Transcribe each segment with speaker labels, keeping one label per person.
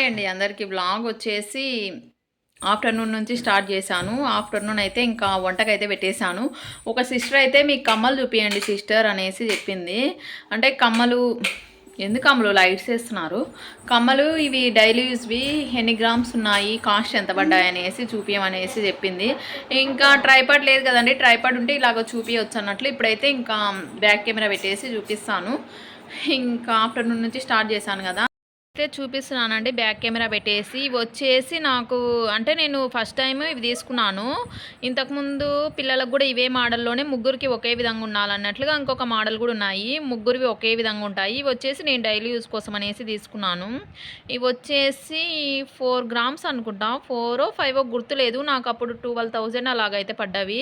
Speaker 1: Hi అండి అందరికీ blog వచ్చేసి ఆఫ్టర్నూన్ నుంచి స్టార్ట్ చేశాను. ఆఫ్టర్నూన్ అయితే ఇంకా వంటకైతే పెట్టేశాను. ఒక సిస్టర్ అయితే మీకు కమ్మలు చూపియండి సిస్టర్ అనేసి చెప్పింది. అంటే కమ్మలు ఎందుకు కమ్మలు? లైట్స్ వేస్తున్నారు. కమ్మలు ఇవి డైలీ యూస్వి ఎన్ని గ్రామ్స్ ఉన్నాయి కాస్ట్ ఎంత పడ్డాయి అనేసి చూపించమనేసి చెప్పింది. ఇంకా ట్రైపాడ్ లేదు కదండి ట్రైపాడ్ ఉంటే ఇలాగ చూపించవచ్చు అన్నట్లు ఇప్పుడైతే ఇంకా బ్యాక్ కెమెరా పెట్టేసి చూపిస్తాను. ఇంకా ఆఫ్టర్నూన్ నుంచి స్టార్ట్ చేశాను కదా. అయితే చూపిస్తున్నానండి. బ్యాక్ కెమెరా పెట్టేసి ఇవి వచ్చేసి నాకు అంటే నేను ఫస్ట్ టైం ఇవి తీసుకున్నాను. ఇంతకుముందు పిల్లలకు కూడా ఇవే మోడల్లోనే ముగ్గురికి ఒకే విధంగా ఉండాలన్నట్లుగా ఇంకొక మోడల్ కూడా ఉన్నాయి. ముగ్గురివి ఒకే విధంగా ఉంటాయి. ఇవి వచ్చేసి నేను డైలీ యూస్ కోసం అనేసి తీసుకున్నాను. ఇవి వచ్చేసి ఫోర్ గ్రామ్స్ అనుకుంటా. ఫోరో ఫైవో గుర్తులేదు నాకు అప్పుడు ట్వెల్వ్ థౌజండ్ అలాగైతే పడ్డవి.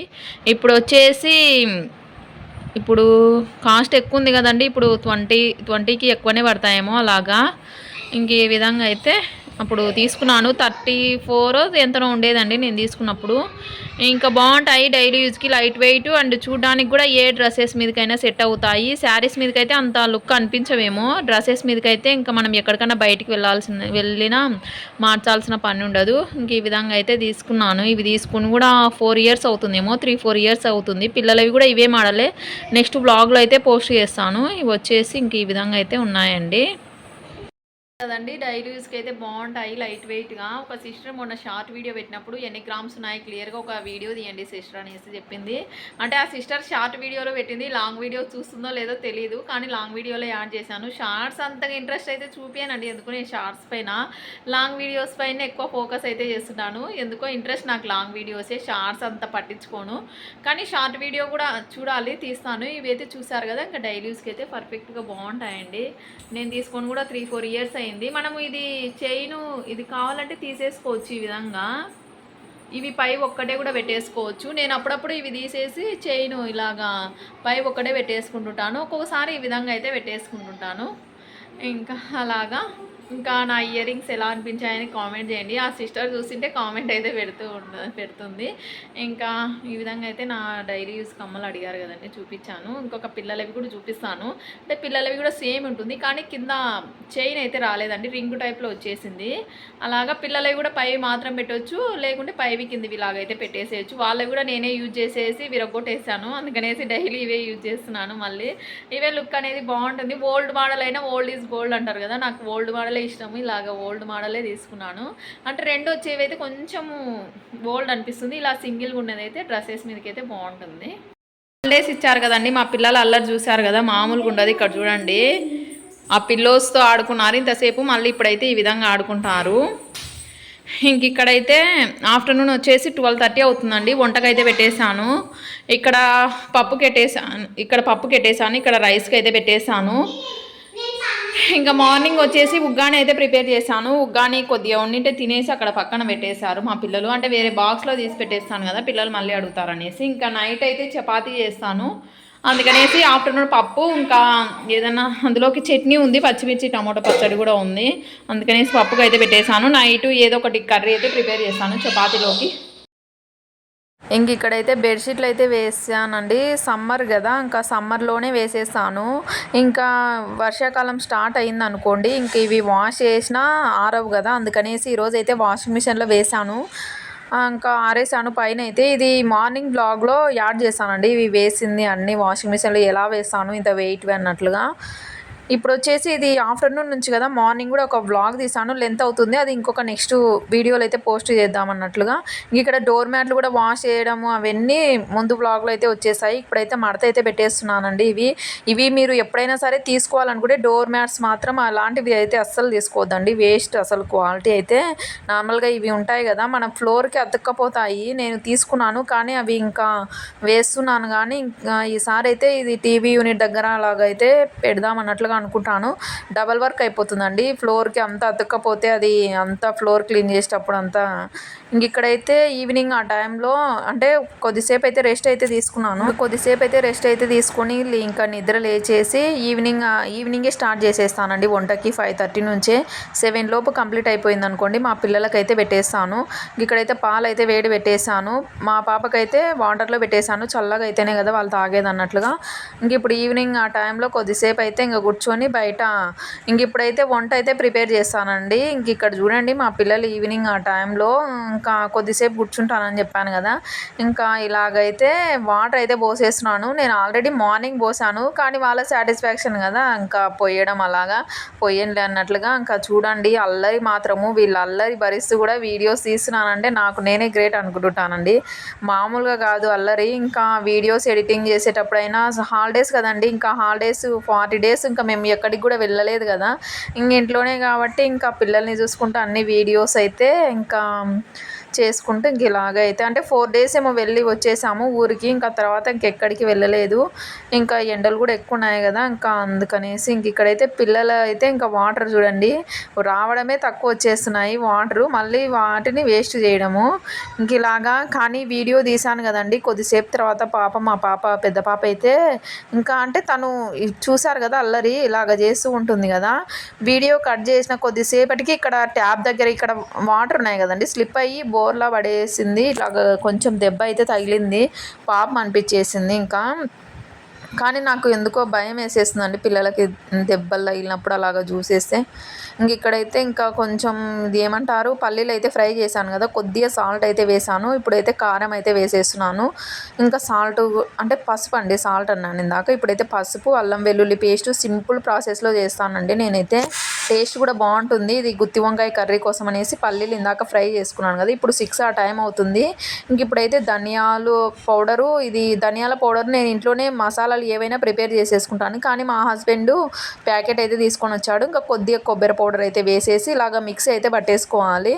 Speaker 1: ఇప్పుడు వచ్చేసి ఇప్పుడు కాస్ట్ ఎక్కువ ఉంది కదండి. ఇప్పుడు ట్వంటీ ట్వంటీకి ఎక్కువనే పడతాయేమో అలాగా. ఇంక ఈ విధంగా అయితే అప్పుడు తీసుకున్నాను. థర్టీ ఫోర్ ఎంతనో ఉండేదండి నేను తీసుకున్నప్పుడు. ఇంకా బాగుంటాయి డైలీ యూజ్కి లైట్ వెయిట్ అండ్ చూడడానికి కూడా ఏ డ్రెస్సెస్ మీదకైనా సెట్ అవుతాయి. శారీస్ మీదకైతే అంత లుక్ అనిపించవేమో. డ్రెస్సెస్ మీదకైతే ఇంకా మనం ఎక్కడికైనా బయటికి వెళ్ళాల్సిన వెళ్ళినా మార్చాల్సిన పని ఉండదు. ఇంక ఈ విధంగా అయితే తీసుకున్నాను. ఇవి తీసుకుని కూడా ఫోర్ ఇయర్స్ అవుతుందేమో త్రీ ఫోర్ ఇయర్స్ అవుతుంది. పిల్లలవి కూడా ఇవే మాడలే. నెక్స్ట్ బ్లాగ్లో అయితే పోస్ట్ చేస్తాను. ఇవి వచ్చేసి ఇంక ఈ విధంగా అయితే ఉన్నాయండి. కదండి డైలీ యూస్కి అయితే బాగుంటాయి లైట్ వెయిట్గా. ఒక సిస్టర్ మొన్న షార్ట్ వీడియో పెట్టినప్పుడు ఎన్ని గ్రామ్స్ ఉన్నాయి? క్లియర్గా ఒక వీడియో తీయండి సిస్టర్ అనేసి చెప్పింది. అంటే ఆ సిస్టర్ షార్ట్ వీడియోలో పెట్టింది. లాంగ్ వీడియో చూస్తుందో లేదో తెలియదు కానీ లాంగ్ వీడియోలో యాడ్ చేశాను. షార్ట్స్ అంతగా ఇంట్రెస్ట్ అయితే చూపించానండి ఎందుకు? నేను షార్ట్స్ పైన లాంగ్ వీడియోస్ పైన ఎక్కువ ఫోకస్ అయితే చేస్తున్నాను. ఎందుకో ఇంట్రెస్ట్ నాకు లాంగ్ వీడియోసే. షార్ట్స్ అంత పట్టించుకోను. కానీ షార్ట్ వీడియో కూడా చూడాలి తీస్తాను. ఇవైతే చూసారు కదా? ఇంకా డైలీ యూస్కి అయితే పర్ఫెక్ట్గా బాగుంటాయండి. నేను తీసుకొని కూడా త్రీ ఫోర్ ఇయర్స్ అయింది మనము ఇది చైను ఇది కావాలంటే తీసేసుకోవచ్చు ఈ విధంగా. ఇవి పై ఒక్కటే కూడా పెట్టేసుకోవచ్చు. నేను అప్పుడప్పుడు ఇవి తీసేసి చైన్ ఇలాగా పై ఒక్కటే పెట్టేసుకుంటుంటాను. ఒక్కొక్కసారి ఈ విధంగా అయితే పెట్టేసుకుంటుంటాను. ఇంకా అలాగా ఇంకా నా ఇయర్ రింగ్స్ ఎలా అనిపించాయని కామెంట్ చేయండి. ఆ సిస్టర్ చూసింటే కామెంట్ అయితే పెడుతూ పెడుతుంది. ఇంకా ఈ విధంగా అయితే నా డైలీ యూస్ కమ్మలు అడిగారు కదండి చూపించాను. ఇంకొక పిల్లలవి కూడా చూపిస్తాను. అంటే పిల్లలవి కూడా సేమ్ ఉంటుంది కానీ కింద చైన్ అయితే రాలేదండి రింగ్ టైప్లో వచ్చేసింది. అలాగా పిల్లలవి కూడా పై మాత్రం పెట్టవచ్చు లేకుంటే పైవి కిందివి ఇలాగైతే పెట్టేసేయచ్చు. వాళ్ళవి కూడా నేనే యూజ్ చేసేసి విరగొట్టేసాను అందుకనేసి డైలీ ఇవే యూజ్ చేస్తున్నాను మళ్ళీ. ఇవే లుక్ అనేది బాగుంటుంది. ఓల్డ్ మోడల్ అయినా ఓల్డ్ ఈజ్ గోల్డ్ అంటారు కదా నాకు ఓల్డ్ మోడల్ ఇష్టము. ఇలాగ ఓల్డ్ మోడలే తీసుకున్నాను. అంటే రెండు వచ్చేవి అయితే కొంచెము ఓల్డ్ అనిపిస్తుంది. ఇలా సింగిల్గా ఉన్నదైతే డ్రెస్సెస్ మీదకి అయితే బాగుంటుంది. హాలిడేస్ ఇచ్చారు కదండి. మా పిల్లలు అల్లరి చూశారు కదా. మామూలుగా ఉండదు ఇక్కడ చూడండి. ఆ పిల్లోస్తో ఆడుకున్నారు. ఇంతసేపు మళ్ళీ ఇప్పుడైతే ఈ విధంగా ఆడుకుంటారు. ఇంక ఇక్కడైతే ఆఫ్టర్నూన్ వచ్చేసి ట్వెల్వ్ థర్టీ అవుతుందండి. వంటకైతే పెట్టేశాను. ఇక్కడ పప్పు కెట్టేసాను ఇక్కడ పప్పు కెట్టేసాను ఇక్కడ రైస్కి అయితే పెట్టేశాను. ఇంకా మార్నింగ్ వచ్చేసి ఉగ్గాని అయితే ప్రిపేర్ చేశాను. ఉగ్గాని కొద్దిగా ఉండింటే తినేసి అక్కడ పక్కన పెట్టేశారు మా పిల్లలు. అంటే వేరే బాక్స్లో తీసి పెట్టేస్తాను కదా పిల్లలు మళ్ళీ అడుగుతారు అనేసి. ఇంకా నైట్ అయితే చపాతీ చేస్తాను. అందుకనేసి ఆఫ్టర్నూన్ పప్పు ఇంకా ఏదైనా అందులోకి చట్నీ ఉంది పచ్చిమిర్చి టమాటో పచ్చడి కూడా ఉంది. అందుకనేసి పప్పుకు అయితే పెట్టేశాను. నైట్ ఏదో ఒకటి కర్రీ అయితే ప్రిపేర్ చేస్తాను చపాతీలోకి. ఇంక ఇక్కడైతే బెడ్షీట్లు అయితే వేసానండి. సమ్మర్ కదా ఇంకా సమ్మర్లోనే వేసేసాను. ఇంకా వర్షాకాలం స్టార్ట్ అయింది అనుకోండి ఇంక ఇవి వాష్ చేసినా ఆరవు కదా అందుకనేసి ఈరోజు అయితే వాషింగ్ మిషన్లో వేసాను. ఇంకా ఆరేసాను పైన అయితే. ఇది మార్నింగ్ బ్లాగ్లో యాడ్ చేశానండి. ఇవి వేసింది అన్ని వాషింగ్ మిషన్లో ఎలా వేసాను ఇంత వెయిట్ అన్నట్లుగా. ఇప్పుడు వచ్చేసి ఇది ఆఫ్టర్నూన్ నుంచి కదా మార్నింగ్ కూడా ఒక వ్లాగ్ తీసాను లెంత్ అవుతుంది. అది ఇంకొక నెక్స్ట్ వీడియోలో అయితే పోస్ట్ చేద్దాం అన్నట్లుగా. ఇక్కడ డోర్ మ్యాట్లు కూడా వాష్ చేయడము అవన్నీ ముందు వ్లాగ్లో అయితే వచ్చేసాయి. ఇప్పుడైతే మడత అయితే పెట్టేస్తున్నానండి ఇవి. ఇవి మీరు ఎప్పుడైనా సరే తీసుకోవాలనుకుంటే డోర్ మ్యాట్స్ మాత్రం అలాంటివి అయితే అస్సలు తీసుకోవద్దండి. వేస్ట్ అసలు క్వాలిటీ అయితే. నార్మల్గా ఇవి ఉంటాయి కదా మన ఫ్లోర్కి అతుక్కపోతాయి. నేను తీసుకున్నాను కానీ అవి ఇంకా వేస్తున్నాను. కానీ ఈసారి అయితే ఇది టీవీ యూనిట్ దగ్గర అలాగైతే పెడదాం అన్నట్లుగా అనుకుంటాను. డబల్ వర్క్ అయిపోతుందండి. ఫ్లోర్కి అంతా అతుక్కపోతే అది అంతా ఫ్లోర్ క్లీన్ చేసేటప్పుడు అంతా ఇంక ఇక్కడైతే ఈవినింగ్ ఆ టైంలో అంటే కొద్దిసేపు అయితే రెస్ట్ అయితే తీసుకున్నాను. కొద్దిసేపు అయితే రెస్ట్ అయితే తీసుకొని ఇంకా నిద్ర లేచేసి ఈవినింగ్ ఈవినింగే స్టార్ట్ చేసేస్తానండి వంటకి ఫైవ్ థర్టీ నుంచే. సెవెన్ లోపు కంప్లీట్ అయిపోయింది అనుకోండి మా పిల్లలకైతే పెట్టేస్తాను. ఇక్కడైతే పాలు అయితే వేడి పెట్టేశాను. మా పాపకైతే వాటర్లో పెట్టేశాను చల్లగా అయితేనే కదా వాళ్ళు తాగేది అన్నట్లుగా. ఇంక ఇప్పుడు ఈవినింగ్ ఆ టైంలో కొద్దిసేపు అయితే ఇంకా కూర్చొని కూర్చొని బయట ఇంక ఇప్పుడైతే వంట అయితే ప్రిపేర్ చేస్తానండి. ఇంక ఇక్కడ చూడండి మా పిల్లలు ఈవినింగ్ ఆ టైంలో ఇంకా కొద్దిసేపు కూర్చుంటానని చెప్పాను కదా. ఇంకా ఇలాగైతే వాటర్ అయితే పోసేస్తున్నాను. నేను ఆల్రెడీ మార్నింగ్ పోసాను. కానీ వాళ్ళ సాటిస్ఫాక్షన్ కదా ఇంకా పోయడం అలాగా. పొయ్యండి అన్నట్లుగా. ఇంకా చూడండి అల్లరి మాత్రము. వీళ్ళు అల్లరి భరిస్తూ కూడా వీడియోస్ తీస్తున్నానంటే నాకు నేనే గ్రేట్ అనుకుంటుంటానండి. మామూలుగా కాదు అల్లరి. ఇంకా వీడియోస్ ఎడిటింగ్ చేసేటప్పుడైనా హాలిడేస్ కదండి. ఇంకా హాలిడేస్ ఫార్టీ డేస్ ఇంకా మేము ఎక్కడికి కూడా వెళ్ళలేదు కదా. ఇంక ఇంట్లోనే కాబట్టి ఇంకా పిల్లల్ని చూసుకుంటూ అన్ని వీడియోస్ అయితే ఇంకా చేసుకుంటూ ఇంక ఇలాగ అయితే. అంటే ఫోర్ డేస్ ఏమో వెళ్ళి వచ్చేసాము ఊరికి. ఇంకా తర్వాత ఇంకెక్కడికి వెళ్ళలేదు. ఇంకా ఎండలు కూడా ఎక్కువ ఉన్నాయి కదా. ఇంకా అందుకనేసి ఇంక ఇక్కడైతే పిల్లలు అయితే ఇంకా వాటర్ చూడండి. రావడమే తక్కువ వచ్చేస్తున్నాయి వాటరు. మళ్ళీ వాటిని వేస్ట్ చేయడము. ఇంక ఇలాగా కానీ వీడియో తీశాను కదండి. కొద్దిసేపు తర్వాత పాప మా పాప పెద్ద పాప అయితే ఇంకా అంటే తను చూసారు కదా అల్లరి ఇలాగ చేస్తూ ఉంటుంది కదా. వీడియో కట్ చేసిన కొద్దిసేపటికి ఇక్కడ ట్యాప్ దగ్గర ఇక్కడ వాటర్ ఉన్నాయి కదండి. స్లిప్ అయ్యి బోర్లా పడేసింది. ఇట్లా కొంచెం దెబ్బ అయితే తగిలింది. పాపం అనిపించేసింది ఇంకా. కానీ నాకు ఎందుకో భయం వేసేస్తుందండి పిల్లలకి దెబ్బలు తగిలినప్పుడు అలాగ చూసేస్తే. ఇంక ఇక్కడైతే ఇంకా కొంచెం ఇది ఏమంటారు పల్లీలు అయితే ఫ్రై చేశాను కదా కొద్దిగా సాల్ట్ అయితే వేసాను ఇప్పుడైతే కారం అయితే వేసేస్తున్నాను. ఇంకా సాల్ట్ అంటే పసుపు అండి సాల్ట్ అన్నాను ఇందాక. ఇప్పుడైతే పసుపు అల్లం వెల్లుల్లి పేస్ట్ సింపుల్ ప్రాసెస్లో చేస్తానండి నేనైతే. టేస్ట్ కూడా బాగుంటుంది. ఇది గుత్తి వంకాయ కర్రీ కోసం అనేసి పల్లీలు ఇందాక ఫ్రై చేసుకున్నాను కదా ఇప్పుడు సిక్స్ ఆ టైం అవుతుంది. ఇంక ఇప్పుడైతే ధనియాలు పౌడరు ఇది ధనియాల పౌడర్ నేను ఇంట్లోనే మసాలాలు ఏవైనా ప్రిపేర్ చేసేసుకుంటాను. కానీ మా హస్బెండ్ ప్యాకెట్ అయితే తీసుకొని వచ్చాడు. ఇంకా కొద్దిగా కొబ్బరి పౌడర్ అయితే వేసేసి ఇలాగ మిక్స్ అయితే పట్టేసుకోవాలి.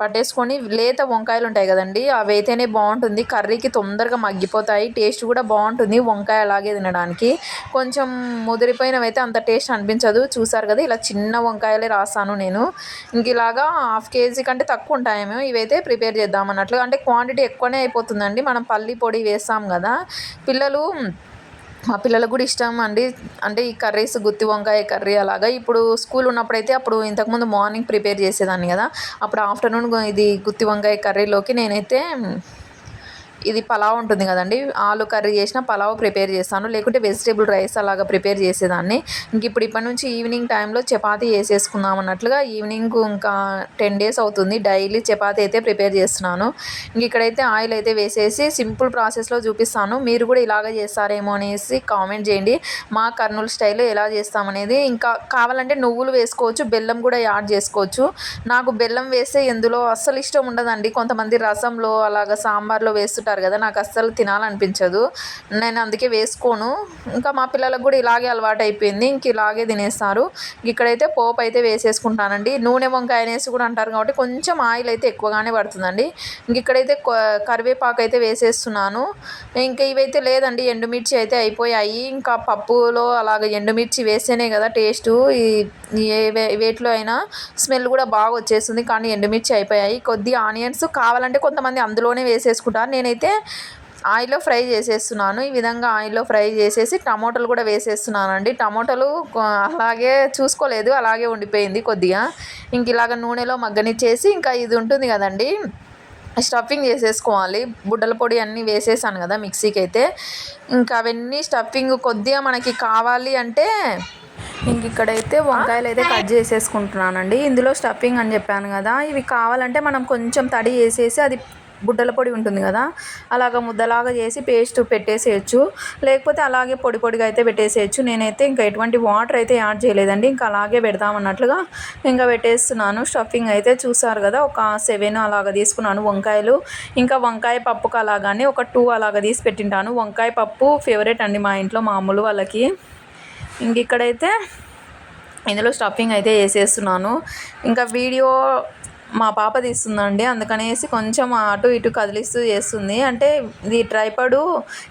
Speaker 1: పట్టేసుకొని లేత వంకాయలు ఉంటాయి కదండి అవి అయితేనే బాగుంటుంది. కర్రీకి తొందరగా మగ్గిపోతాయి. టేస్ట్ కూడా బాగుంటుంది వంకాయ అలాగే తినడానికి. కొంచెం ముదిరిపోయినవి అయితే అంత టేస్ట్ అనిపించదు. చూసారు కదా ఇలా చిన్న వంకాయలే రాస్తాను నేను. ఇంక ఇలాగా హాఫ్ కేజీ కంటే తక్కువ ఉంటాయేమో ఇవైతే ప్రిపేర్ చేద్దాం అన్నట్లు. అంటే క్వాంటిటీ ఎక్కువనే అయిపోతుందండి. మనం పల్లి పొడి వేస్తాం కదా. పిల్లలు మా పిల్లలకు కూడా ఇష్టం అండి. అంటే ఈ కర్రీస్ గుత్తి వంకాయ కర్రీ అలాగా. ఇప్పుడు స్కూల్ ఉన్నప్పుడైతే అప్పుడు ఇంతకుముందు మార్నింగ్ ప్రిపేర్ చేసేదాన్ని కదా. అప్పుడు ఆఫ్టర్నూన్ ఇది గుత్తి వంకాయ కర్రీలోకి నేనైతే ఇది పలావ్ ఉంటుంది కదండి. ఆలు కర్రీ చేసిన పలావ్ ప్రిపేర్ చేస్తాను. లేకుంటే వెజిటేబుల్ రైస్ అలాగా ప్రిపేర్ చేసేదాన్ని. ఇంక ఇప్పుడు ఇప్పటి నుంచి ఈవినింగ్ టైంలో చపాతీ వేసేసుకుందాం అన్నట్లుగా ఈవినింగ్ ఇంకా టెన్ డేస్ అవుతుంది. డైలీ చపాతీ అయితే ప్రిపేర్ చేస్తున్నాను. ఇంక ఇక్కడైతే ఆయిల్ అయితే వేసేసి సింపుల్ ప్రాసెస్లో చూపిస్తాను. మీరు కూడా ఇలాగ చేస్తారేమో అనేసి కామెంట్ చేయండి. మా కర్నూలు స్టైల్లో ఎలా చేస్తామనేది ఇంకా కావాలంటే నువ్వులు వేసుకోవచ్చు బెల్లం కూడా యాడ్ చేసుకోవచ్చు. నాకు బెల్లం వేస్తే ఎందులో అస్సలు ఇష్టం ఉండదండి. కొంతమంది రసంలో అలాగ సాంబార్లో వేస్తుంటారు తింటారు కదా నాకు అస్సలు తినాలనిపించదు. నేను అందుకే వేసుకోను. ఇంకా మా పిల్లలకు కూడా ఇలాగే అలవాటు అయిపోయింది ఇంక ఇలాగే తినేస్తారు. ఇక్కడైతే పోపు అయితే వేసేసుకుంటానండి. నూనె వంకాయ అనేసి కూడా అంటారు కాబట్టి కొంచెం ఆయిల్ అయితే ఎక్కువగానే పడుతుందండి. ఇంక ఇక్కడైతే కరివేపాకు అయితే వేసేస్తున్నాను. ఇంకా ఇవైతే లేదండి. ఎండుమిర్చి అయితే అయిపోయాయి. ఇంకా పప్పులో అలాగ ఎండుమిర్చి వేస్తేనే కదా టేస్ట్. ఏ వేటిలో అయినా స్మెల్ కూడా బాగా వచ్చేస్తుంది. కానీ ఎండుమిర్చి అయిపోయాయి. కొద్ది ఆనియన్స్ కావాలంటే కొంతమంది అందులోనే వేసేసుకుంటారు. నేనైతే అయితే ఆయిల్లో ఫ్రై చేసేస్తున్నాను. ఈ విధంగా ఆయిల్లో ఫ్రై చేసేసి టమోటాలు కూడా వేసేస్తున్నానండి. టమోటాలు అలాగే చూసుకోలేదు. అలాగే ఉండిపోయింది కొద్దిగా. ఇంక ఇలాగ నూనెలో మగ్గనిచ్చేసి ఇంకా ఇది ఉంటుంది కదండి. స్టఫింగ్ చేసేసుకోవాలి. బుడ్డల పొడి అన్నీ వేసేసాను కదా మిక్సీకి అయితే ఇంకా అవన్నీ స్టఫింగ్ కొద్దిగా మనకి కావాలి అంటే ఇంక ఇక్కడైతే వంకాయలు అయితే కట్ చేసేసుకుంటున్నానండి. ఇందులో స్టఫింగ్ అని చెప్పాను కదా. ఇవి కావాలంటే మనం కొంచెం తడి వేసేసి అది బుడ్డల పొడి ఉంటుంది కదా అలాగ ముద్దలాగా చేసి పేస్ట్ పెట్టేసేయచ్చు. లేకపోతే అలాగే పొడి పొడిగా అయితే పెట్టేసేయచ్చు. నేనైతే ఇంకా ఎటువంటి వాటర్ అయితే యాడ్ చేయలేదండి. ఇంకా అలాగే పెడదామన్నట్లుగా ఇంకా పెట్టేస్తున్నాను. స్టఫింగ్ అయితే చూసారు కదా ఒక సెవెన్ అలాగ తీసుకున్నాను వంకాయలు. ఇంకా వంకాయ పప్పుకు అలాగానే ఒక టూ అలాగ తీసి పెట్టింటాను. వంకాయ పప్పు ఫేవరెట్ అండి మా ఇంట్లో మామూలు వాళ్ళకి. ఇంక ఇక్కడైతే ఇందులో స్టఫింగ్ అయితే వేసేస్తున్నాను. ఇంకా వీడియో మా పాప తీస్తుందండి. అందుకనేసి కొంచెం అటు ఇటు కదిలిస్తూ చేస్తుంది. అంటే ఇది ట్రైపడు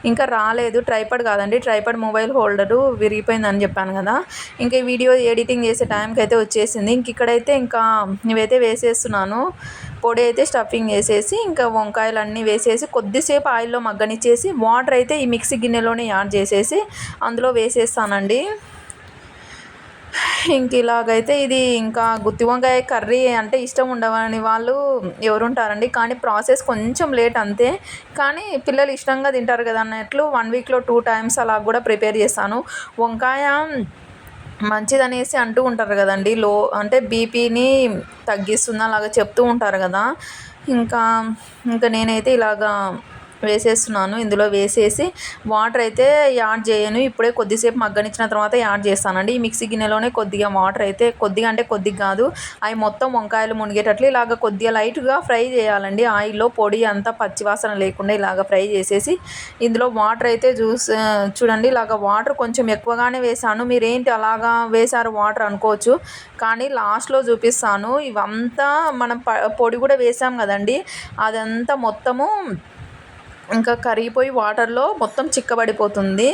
Speaker 1: ఇంకా రాలేదు. ట్రైపడ్ కాదండి. ట్రైపడ్ మొబైల్ హోల్డరు విరిగిపోయిందని చెప్పాను కదా. ఇంకా ఈ వీడియో ఎడిటింగ్ చేసే టైంకి అయితే వచ్చేసింది. ఇంక ఇక్కడైతే ఇంకా ఇవైతే వేసేస్తున్నాను. పొడి అయితే స్టఫింగ్ వేసేసి ఇంకా వంకాయలు అన్నీ వేసేసి కొద్దిసేపు ఆయిల్లో మగ్గనిచ్చేసి వాటర్ అయితే ఈ మిక్సీ గిన్నెలోనే యాడ్ చేసేసి అందులో వేసేస్తానండి. ఇంక ఇలాగైతే ఇది ఇంకా గుత్తి వంకాయ కర్రీ అంటే ఇష్టం ఉండవని వాళ్ళు ఎవరు ఉంటారండి కానీ ప్రాసెస్ కొంచెం లేట్ అంతే. కానీ పిల్లలు ఇష్టంగా తింటారు కదా అన్నట్లు వన్ వీక్లో టూ టైమ్స్ అలా కూడా ప్రిపేర్ చేస్తాను. వంకాయ మంచిదనేసి అంటూ ఉంటారు కదండి. లో అంటే బీపీని తగ్గిస్తుంది అలాగా చెప్తూ ఉంటారు కదా. ఇంకా ఇంకా నేనైతే ఇలాగా వేసేస్తున్నాను. ఇందులో వేసేసి వాటర్ అయితే యాడ్ చేయను. ఇప్పుడే కొద్దిసేపు మగ్గనిచ్చిన తర్వాత యాడ్ చేస్తానండి. ఈ మిక్సీ గిన్నెలోనే కొద్దిగా వాటర్ అయితే కొద్దిగా అంటే కొద్దిగా కాదు. అవి మొత్తం వంకాయలు మునిగేటట్లు ఇలాగ కొద్దిగా లైట్గా ఫ్రై చేయాలండి. ఆయిల్లో పొడి అంతా పచ్చివాసన లేకుండా ఇలాగ ఫ్రై చేసేసి ఇందులో వాటర్ అయితే జ్యూస్ చూడండి ఇలాగ వాటర్ కొంచెం ఎక్కువగానే వేసాను మీరేంటి అలాగా వేశారు వాటర్ అనుకోవచ్చు. కానీ లాస్ట్లో చూపిస్తాను. ఇవంతా మనం ప పొడి కూడా వేసాం కదండి. అదంతా మొత్తము ఇంకా కరిగిపోయి వాటర్లో మొత్తం చిక్కబడిపోతుంది.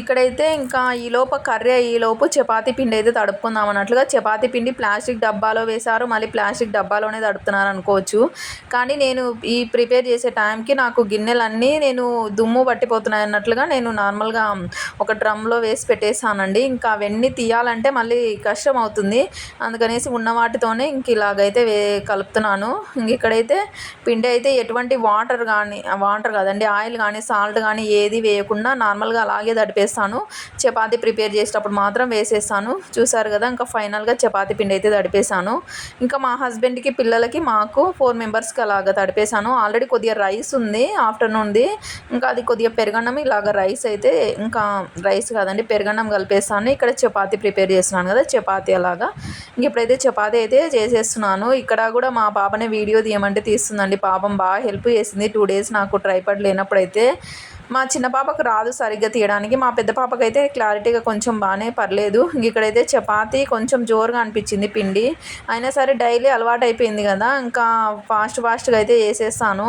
Speaker 1: ఇక్కడైతే ఇంకా ఈ కర్రీ అయ్యేలోపు చపాతీ పిండి అయితే తడుపుకుందాం అన్నట్లుగా చపాతీ పిండి ప్లాస్టిక్ డబ్బాలో వేశారు. మళ్ళీ ప్లాస్టిక్ డబ్బాలోనే తడుపుతున్నారు అనుకోవచ్చు. కానీ నేను ఈ ప్రిపేర్ చేసే టైంకి నాకు గిన్నెలన్నీ నేను దుమ్ము పట్టిపోతున్నాయి అన్నట్లుగా నేను నార్మల్గా ఒక డ్రమ్లో వేసి పెట్టేసానండి ఇంకా అవన్నీ తీయాలంటే మళ్ళీ కష్టం అవుతుంది అందుకనేసి ఉన్న వాటితోనే ఇంక ఇలాగైతే వే కలుపుతున్నాను. ఇంక ఇక్కడైతే పిండి అయితే ఎటువంటి వాటర్ కానీ వాటర్ కాదండి కదండి ఆయిల్ కానీ సాల్ట్ కానీ ఏది వేయకుండా నార్మల్గా అలాగే తడిపేస్తాను. చపాతీ ప్రిపేర్ చేసేటప్పుడు మాత్రం వేసేస్తాను. చూసారు కదా ఇంకా ఫైనల్గా చపాతీ పిండి అయితే తడిపేశాను. ఇంకా మా హస్బెండ్కి పిల్లలకి మాకు ఫోర్ మెంబర్స్కి అలాగ తడిపేశాను. ఆల్రెడీ కొద్దిగా రైస్ ఉంది ఆఫ్టర్నూన్ది ఇంకా అది కొద్దిగా పెరగన్నం ఇలాగ రైస్ అయితే ఇంకా రైస్ కాదండి పెరగన్నం కలిపేస్తాను. ఇక్కడ చపాతీ ప్రిపేర్ చేస్తున్నాను కదా చపాతీ అలాగా. ఇంక ఇప్పుడైతే చపాతీ అయితే చేసేస్తున్నాను. ఇక్కడ కూడా మా పాపనే వీడియో తీయమంటే తీస్తుందండి. పాపం బాగా హెల్ప్ చేసింది. టూ డేస్ నాకు ట్రైపడ్ లేనప్పుడైతే మా చిన్న పాపకు రాదు సరిగ్గా తీయడానికి. మా పెద్ద పాపకైతే క్లారిటీగా కొంచెం బాగానే పర్లేదు. ఇక్కడైతే చపాతి కొంచెం జోరుగా అనిపించింది పిండి. అయినా సరే డైలీ అలవాటు అయిపోయింది కదా. ఇంకా ఫాస్ట్ ఫాస్ట్గా అయితే వేసేస్తాను.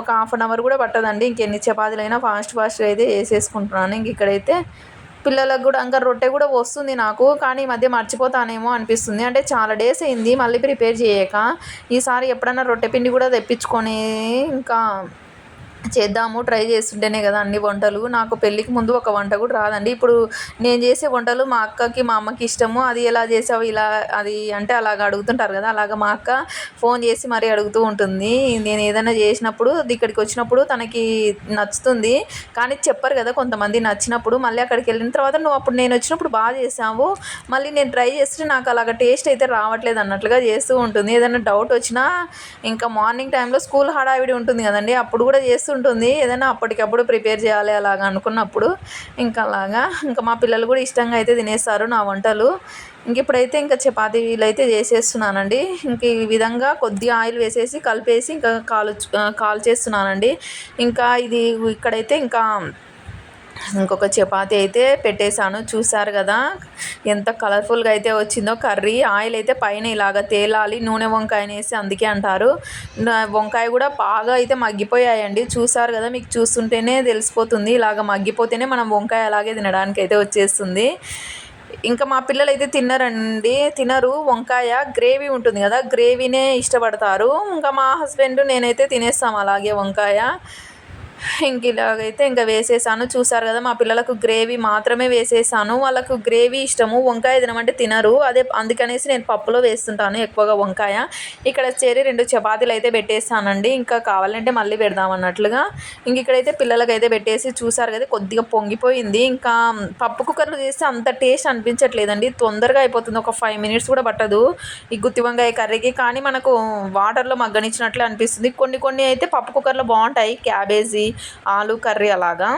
Speaker 1: ఒక హాఫ్ అన్ అవర్ కూడా పట్టదండి. ఇంకెన్ని చపాతీలైనా ఫాస్ట్ ఫాస్ట్గా అయితే వేసేసుకుంటున్నాను. ఇంక ఇక్కడైతే పిల్లలకు కూడా ఇంకా రొట్టె కూడా వస్తుంది నాకు. కానీ ఈ మధ్య మర్చిపోతానేమో అనిపిస్తుంది. అంటే చాలా డేస్ అయింది. మళ్ళీ ప్రిపేర్ చేయక. ఈసారి ఎప్పుడన్నా రొట్టె పిండి కూడా తెప్పించుకొని ఇంకా చేద్దాము ట్రై చేస్తుంటేనే కదా అన్ని వంటలు. నాకు పెళ్ళికి ముందు ఒక వంట కూడా రాదండి. ఇప్పుడు నేను చేసే వంటలు మా అక్కకి మా అమ్మకి ఇష్టము. అది ఎలా చేసావు ఇలా అది అంటే అలాగ అడుగుతుంటారు కదా. అలాగ మా అక్క ఫోన్ చేసి మరీ అడుగుతూ ఉంటుంది. నేను ఏదైనా చేసినప్పుడు ఇక్కడికి వచ్చినప్పుడు తనకి నచ్చుతుంది. కానీ చెప్పరు కదా కొంతమంది నచ్చినప్పుడు. మళ్ళీ అక్కడికి వెళ్ళిన తర్వాత నువ్వు అప్పుడు నేను వచ్చినప్పుడు బాగా చేసావు. మళ్ళీ నేను ట్రై చేస్తే నాకు అలాగ టేస్ట్ అయితే రావట్లేదు అన్నట్లుగా చేస్తూ ఉంటుంది. ఏదైనా డౌట్ వచ్చినా ఇంకా మార్నింగ్ టైంలో స్కూల్ హడావిడి ఉంటుంది కదండి. అప్పుడు కూడా చేస్తూ ఉంటుంది ఏదైనా అప్పటికప్పుడు ప్రిపేర్ చేయాలి అలాగ అనుకున్నప్పుడు ఇంకా అలాగా. ఇంకా మా పిల్లలు కూడా ఇష్టంగా అయితే తినేస్తారు నా వంటలు. ఇంక ఇప్పుడైతే ఇంకా చపాతీలు అయితే చేసేస్తున్నానండి. ఇంక ఈ విధంగా కొద్దిగా ఆయిల్ వేసేసి కలిపేసి ఇంకా కాలు కాల్ చేస్తున్నానండి. ఇంకా ఇది ఇక్కడైతే ఇంకా ఇంకొక చపాతి అయితే పెట్టేశాను. చూసారు కదా ఎంత కలర్ఫుల్గా అయితే వచ్చిందో. కర్రీ ఆయిల్ అయితే పైన ఇలాగ తేలాలి నూనె వంకాయ అనేసి అందుకే అంటారు. వంకాయ కూడా బాగా అయితే మగ్గిపోయాయండి. చూసారు కదా మీకు చూస్తుంటేనే తెలిసిపోతుంది. ఇలాగ మగ్గిపోతేనే మనం వంకాయ అలాగే తినడానికి అయితే వచ్చేస్తుంది. ఇంకా మా పిల్లలు అయితే తిన్నారండి. తినరు. వంకాయ గ్రేవీ ఉంటుంది కదా గ్రేవీనే ఇష్టపడతారు. ఇంకా మా హస్బెండ్ నేనైతే తినేస్తాం అలాగే వంకాయ. ఇంక ఇలాగైతే ఇంకా వేసేసాను. చూసారు కదా మా పిల్లలకు గ్రేవీ మాత్రమే వేసేసాను. వాళ్ళకు గ్రేవీ ఇష్టము వంకాయ తినమంటే తినరు. అదే అందుకనేసి నేను పప్పులో వేస్తుంటాను ఎక్కువగా వంకాయ. ఇక్కడ చేరి రెండు చపాతీలు అయితే పెట్టేస్తానండి ఇంకా కావాలంటే మళ్ళీ పెడదాం అన్నట్లుగా. ఇంక ఇక్కడైతే పిల్లలకి అయితే పెట్టేసి చూసారు కదా కొద్దిగా పొంగిపోయింది. ఇంకా పప్పు కుక్కర్లు చేస్తే అంత టేస్ట్ అనిపించట్లేదండి. తొందరగా అయిపోతుంది. ఒక ఫైవ్ మినిట్స్ కూడా పట్టదు ఈ గుత్తి వంకాయ కర్రీకి. కానీ మనకు వాటర్లో మగ్గనిచ్చినట్లు అనిపిస్తుంది. కొన్ని కొన్ని అయితే పప్పు కుక్కర్లో బాగుంటాయి. క్యాబేజీ ఆలు కర్రీ అలాగా.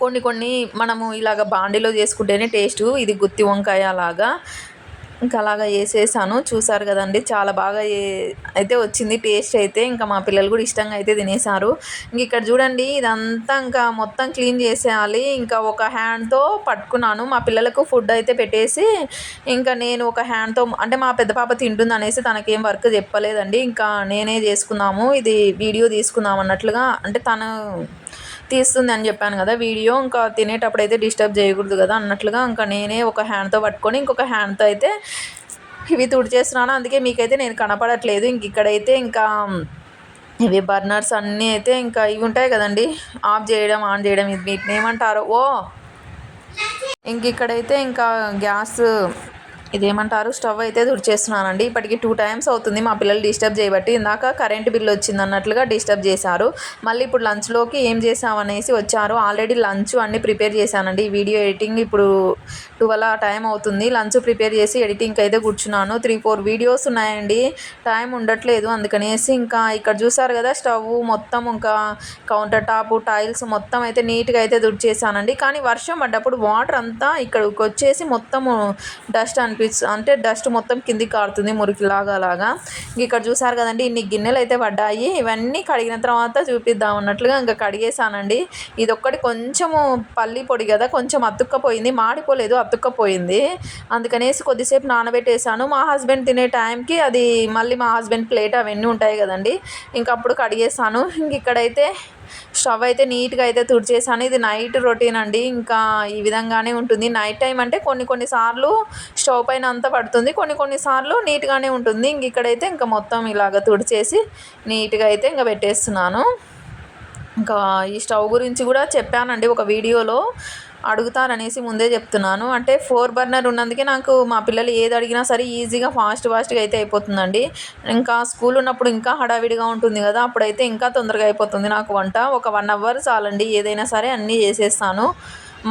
Speaker 1: కొన్ని కొన్ని మనము ఇలాగ బాండీలో చేసుకుంటేనే టేస్టు ఇది గుత్తి వంకాయ అలాగా. ఇంకా అలాగా వేసేసాను చూసారు కదండి చాలా బాగా అయితే వచ్చింది టేస్ట్ అయితే. ఇంకా మా పిల్లలు కూడా ఇష్టంగా అయితే తినేసారు. ఇంక ఇక్కడ చూడండి ఇదంతా ఇంకా మొత్తం క్లీన్ చేసేయాలి. ఇంకా ఒక హ్యాండ్తో పట్టుకున్నాను. మా పిల్లలకు ఫుడ్ అయితే పెట్టేసి ఇంకా నేను ఒక హ్యాండ్తో అంటే మా పెద్ద పాప తింటుంది అనేసి తనకేం వర్క్ చెప్పలేదండి. ఇంకా నేనే చేసుకున్నాము. ఇది వీడియో తీసుకుందాం అన్నట్లుగా అంటే తను తీస్తుంది అని చెప్పాను కదా వీడియో ఇంకా తినేటప్పుడు అయితే డిస్టర్బ్ చేయకూడదు కదా అన్నట్లుగా ఇంకా నేనే ఒక హ్యాండ్తో పట్టుకొని ఇంకొక హ్యాండ్తో అయితే ఇవి తుడిచేస్తున్నాను. అందుకే మీకైతే నేను కనపడట్లేదు. ఇంక ఇక్కడైతే ఇంకా ఇవి బర్నర్స్ అన్నీ అయితే ఇంకా ఇవి ఉంటాయి కదండి ఆఫ్ చేయడం ఆన్ చేయడం ఇది వీటిని ఏమంటారు? ఓ! ఇంక ఇక్కడైతే ఇంకా గ్యాస్ ఇదేమంటారు? స్టవ్ అయితే దుడిచేస్తున్నానండి ఇప్పటికి టూ టైమ్స్ అవుతుంది. మా పిల్లలు డిస్టర్బ్ చేయబట్టి ఇందాక కరెంట్ బిల్ వచ్చింది అన్నట్లుగా డిస్టర్బ్ చేశారు. మళ్ళీ ఇప్పుడు లంచ్లోకి ఏం చేసామనేసి వచ్చారు. ఆల్రెడీ లంచ్ అన్నీ ప్రిపేర్ చేశానండి. వీడియో ఎడిటింగ్ ఇప్పుడు ట్వెల్వ్ ఆ టైం అవుతుంది. లంచ్ ప్రిపేర్ చేసి ఎడిటింగ్కి అయితే కూర్చున్నాను. త్రీ ఫోర్ వీడియోస్ ఉన్నాయండి. టైం ఉండట్లేదు అందుకనేసి ఇంకా ఇక్కడ చూసారు కదా స్టవ్ మొత్తం ఇంకా కౌంటర్ టాప్ టైల్స్ మొత్తం అయితే నీట్గా అయితే దుడిచేసానండి. కానీ వర్షం పడ్డప్పుడు వాటర్ అంతా ఇక్కడికి వచ్చేసి మొత్తము డస్ట్ అనిపిస్తు అంటే డస్ట్ మొత్తం కిందికి కారుతుంది మురికిలాగా అలాగా ఇక్కడ చూసారు కదండి ఇన్ని గిన్నెలు అయితే పడ్డాయి. ఇవన్నీ కడిగిన తర్వాత చూపిద్దాం అన్నట్లుగా ఇంకా కడిగేసానండి. ఇది ఒక్కటి కొంచెము పల్లి పొడి కదా కొంచెం అతుక్కపోయింది. మాడిపోలేదు అతుక్కపోయింది అందుకనేసి కొద్దిసేపు నానబెట్టేసాను మా హస్బెండ్ తినే టైంకి అది మళ్ళీ మా హస్బెండ్ ప్లేట్ అవన్నీ ఉంటాయి కదండి. ఇంక అప్పుడు కడిగేసాను ఇంక ఇక్కడైతే స్టవ్ అయితే నీట్గా అయితే తుడిచేసాను ఇది నైట్ రొటీన్ అండి. ఇంకా ఈ విధంగానే ఉంటుంది. నైట్ టైం అంటే కొన్ని కొన్ని సార్లు స్టవ్ పైన అంతా పడుతుంది. కొన్ని కొన్ని సార్లు నీట్గానే ఉంటుంది. ఇంక ఇక్కడైతే ఇంకా మొత్తం ఇలాగ తుడిచేసి నీట్గా అయితే ఇంకా పెట్టేస్తున్నాను. ఇంకా ఈ స్టవ్ గురించి కూడా చెప్పానండి ఒక వీడియోలో. అడుగుతారనేసి ముందే చెప్తున్నాను. అంటే ఫోర్ బర్నర్ ఉన్నందుకే నాకు మా పిల్లలు ఏది అడిగినా సరే ఈజీగా ఫాస్ట్ ఫాస్ట్గా అయితే అయిపోతుందండి. ఇంకా స్కూల్ ఉన్నప్పుడు ఇంకా హడావిడిగా ఉంటుంది కదా అప్పుడైతే ఇంకా తొందరగా అయిపోతుంది నాకు వంట. ఒక వన్ అవర్ చాలండి ఏదైనా సరే అన్నీ చేసేస్తాను.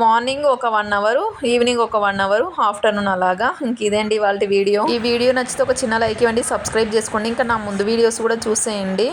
Speaker 1: మార్నింగ్ ఒక వన్ అవరు ఈవినింగ్ ఒక వన్ అవరు ఆఫ్టర్నూన్ అలాగా. ఇంక ఇదేండి వాళ్ళ వీడియో. ఈ వీడియో నచ్చితే ఒక చిన్న లైక్ ఇవ్వండి సబ్స్క్రైబ్ చేసుకోండి. ఇంకా నా ముందు వీడియోస్ కూడా చూసేయండి.